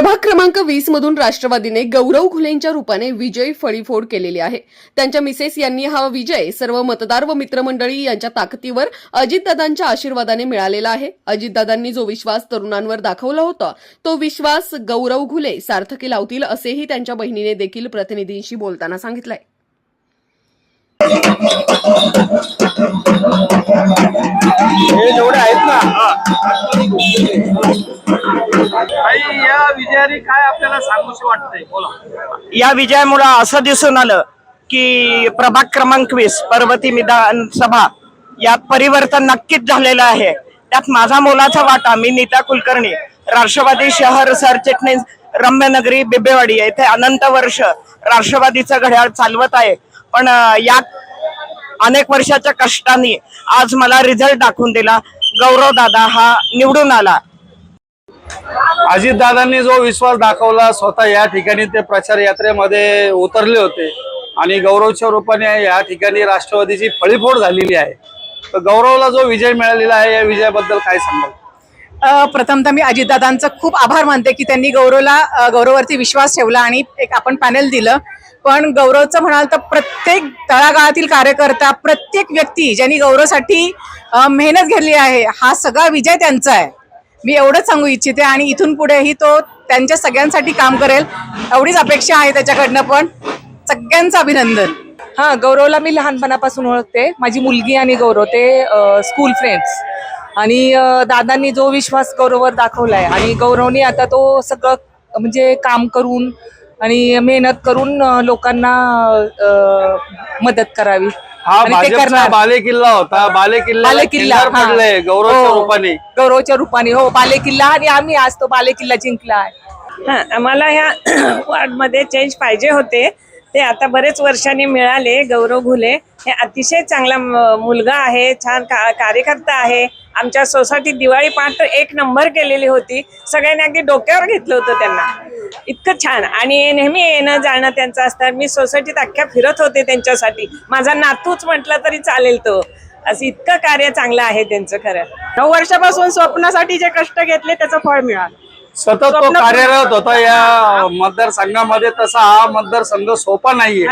प्रभाग क्रमांक वीस मधून राष्ट्रवादीने गौरव घुलेंच्या रूपाने विजय फळीफोड केलेली आहे. त्यांच्या मिसेस यांनी हा विजय सर्व मतदार व मित्रमंडळी यांच्या ताकदीवर अजितदादांच्या आशीर्वादाने मिळालेला आहे. अजितदादांनी जो विश्वास तरुणांवर दाखवला होता तो विश्वास गौरव घुले सार्थकी लावतील असेही त्यांच्या बहिणीने देखील प्रतिनिधींशी बोलताना सांगितलंय. या विजयाने काय आपल्याला सांगूशी वाटतंय? बोला. या विजयामुळे असं दिसून आलं की प्रभाग क्रमांक वीस पर्वती विधानसभा यात परिवर्तन नक्कीच झालेलं आहे. त्यात माझा मोलाचा वाटा मी नीता कुलकर्णी राष्ट्रवादी शहर सरचिटणीस रम्यनगरी बिबेवाडी येथे अनंत वर्ष राष्ट्रवादीचं घड्याळ चालवत आहे. पण या अनेक वर्षाच्या कष्टाने आज मला रिझल्ट दाखवून दिला. गौरव दादा हा निवडून आला. अजितदादांनी जो विश्वास दाखवला स्वतः या ठिकाणी ते प्रचार यात्रेमध्ये उतरले होते. आणि गौरवच्या रूपाने या ठिकाणी राष्ट्रवादीची फळीफोड झालेली आहे. तर गौरवला जो विजय मिळालेला आहे या विजयाबद्दल काय सांगाल? प्रथमतः मी अजितदादांचं खूप आभार मानते की त्यांनी गौरवला गौरववरती विश्वास ठेवला आणि एक आपण पॅनल दिलं. पण गौरवचं म्हणाल तर प्रत्येक तळागाळातील कार्यकर्ता प्रत्येक व्यक्ती ज्यांनी गौरवसाठी मेहनत घेतली आहे हा सगळा विजय त्यांचा आहे. मी एवढंच सांगू इच्छिते आणि इथून पुढेही तो त्यांच्या सगळ्यांसाठी काम करेल एवढीच अपेक्षा आहे त्याच्याकडनं पण. सगळ्यांचं अभिनंदन. हां गौरवला मी लहानपणापासून ओळखते. माझी मुलगी आणि गौरव ते स्कूल फ्रेंड्स आणि दादांनी जो विश्वास गौरववर दाखवलाय आणि गौरवनी आता तो सगळं म्हणजे काम करून आणि मेहनत करून लोकांना मदत करावी. हा आणि ते भाजपचा करणार. बालेकिल्ला होता. बालेकिल्ला बालेकिल्ला हा. पडले गौरवच्या हो, रूपाने. गौरवच्या रूपाने. हो बालेकिल्ला आणि आम्ही आज तो बालेकिल्ला जिंकला आहे. हा आम्हाला ह्या वॉर्डमध्ये चेंज पाहिजे होते. ते आता बरेच वर्षांनी मिळाले गौरव घुले. हे अतिशय चांगला म- मुलगा आहे छान का कार्यकर्ता आहे. आमच्या सोसायटीत दिवाळी पहाट एक नंबर केलेली होती. सगळ्यांनी अगदी डोक्यावर घेतलं होतं त्यांना. इतकं छान. आणि नेहमी येणं जाणं त्यांचं असतं. मी सोसायटीत अख्ख्या फिरत होते त्यांच्यासाठी. माझा नातूच म्हटलं तरी चालेल तो. असं इतकं कार्य चांगलं आहे त्यांचं खरं. नऊ वर्षापासून स्वप्नासाठी जे कष्ट घेतले त्याचं फळ मिळालं. सतत तो कार्यरत होता. या मतदारसंघामध्ये तसा हा मतदारसंघ सोपा नाहीये.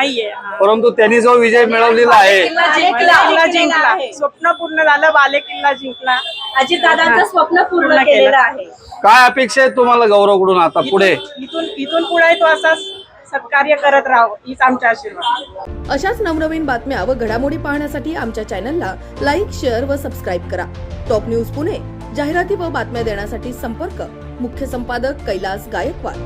परंतु त्यांनी जो विजय मिळवलेला आहे. स्वप्न पूर्ण झालं बाले किल्ला जिंकला. अजितदादांचं स्वप्न पूर्ण केलेलं आहे. काय अपेक्षा आहे तुम्हाला गौरवकडून आता पुढे? इथून इथून पुढे तो असाच सत्कार्य करत राहावं हीच आमच्या आशीर्वाद. अशाच नवनवीन बातम्या व घडामोडी पाहण्यासाठी आमच्या चॅनलला लाईक शेअर व सबस्क्राईब करा. टॉप न्यूज पुणे जाहिराती व बातम्या देण्यासाठी संपर्क. मुख्य संपादक कैलास गायकवाड.